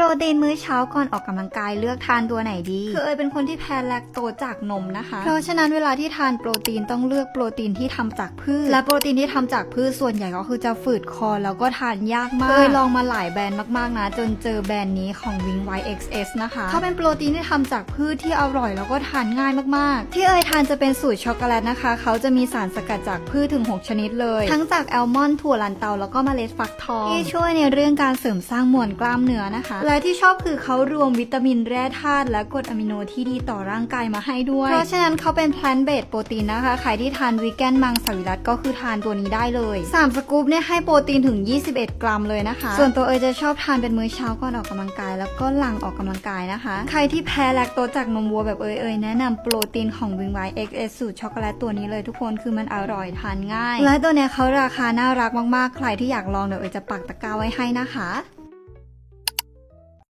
รตีนมื้อเช้าก่อนออกกำลังกายเลือกทานตัวไหนดี คือเอยเป็นคนที่แพ้แลคโตสจากนมนะคะ เพราะฉะนั้นเวลาที่ทานโปรตีนต้องเลือกโปรตีนที่ทำจากพืช และโปรตีนที่ทำจากพืชส่วนใหญ่ก็คือจะฝืดคอแล้วก็ทานยากมากเคยลองมาหลายแบรนด์มากๆนะ จนเจอแบรนด์นี้ของ Wing White XS นะคะเขาเป็นโปรตีนที่ทำจากพืชที่อร่อยแล้วก็ทานง่ายมากๆ ที่เอยทานจะเป็นสูตรช็อกโกแลตนะคะ เขาจะมีสารสกัดจากพืชถึง 6 ชนิดเลย ทั้งจากแอลมอนด์ถั่วลันเตาแล้วก็เมล็ดฟักทองที่ช่วยในเรื่องการเสริมสร้างมวลกล้ามเนื้อนะคะและที่ชอบคือเขารวมวิตามินแร่ธาตุและกรดอะมิโนที่ดีต่อร่างกายมาให้ด้วย เพราะฉะนั้นเขาเป็นแพลนเบสโปรตีนนะคะ ใครที่ทานวีแกนมังสวิรัตก็คือทานตัวนี้ได้เลย 3 สกู๊ปเนี่ยให้โปรตีนถึง 21 กรัมเลยนะคะ ส่วนตัวเอยจะชอบทานเป็นมื้อเช้าก่อนออกกำลังกาย แล้วก็หลังออกกำลังกายนะคะ ใครที่แพ้แลคโตจากนมวัวแบบเอยเอยแนะนำโปรตีนของวิงไว XS สูตรช็อกโกแลตตัวนี้เลยทุกคนคือมันอร่อยทานง่าย และตัวเนี้ยเขาราคาน่ารักมากๆ ใครที่อยากลองเดี๋ยวเอยจะปักตะกร้าไว้ให้นะคะ